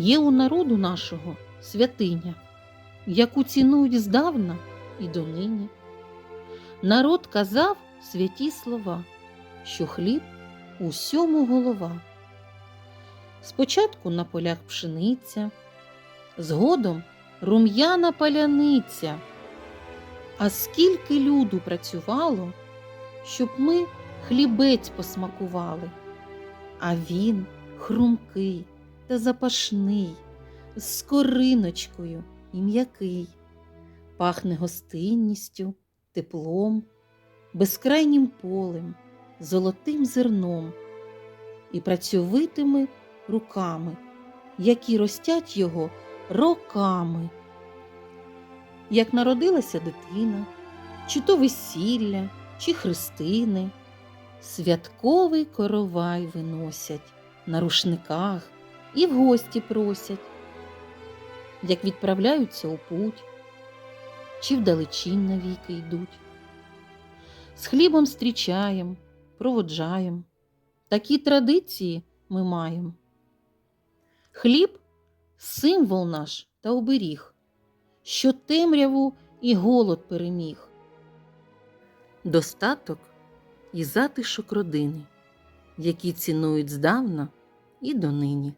Є у народу нашого святиня, яку цінують здавна і донині. Народ казав святі слова, що хліб усьому голова. Спочатку на полях пшениця, згодом рум'яна паляниця. А скільки люду працювало, щоб ми хлібець посмакували, а він хрумкий та запашний, з скориночкою і м'який, пахне гостинністю, теплом, безкрайнім полем, золотим зерном. І працьовитими руками, які ростять його роками. Як народилася дитина, чи то весілля, чи хрестини, святковий коровай виносять на рушниках і в гості просять, як відправляються у путь, чи вдалечінь навіки йдуть. З хлібом зустрічаєм, проводжаєм. Такі традиції ми маємо. Хліб символ наш та оберіг, що темряву і голод переміг. Достаток і затишок родини, які цінують здавна і донині.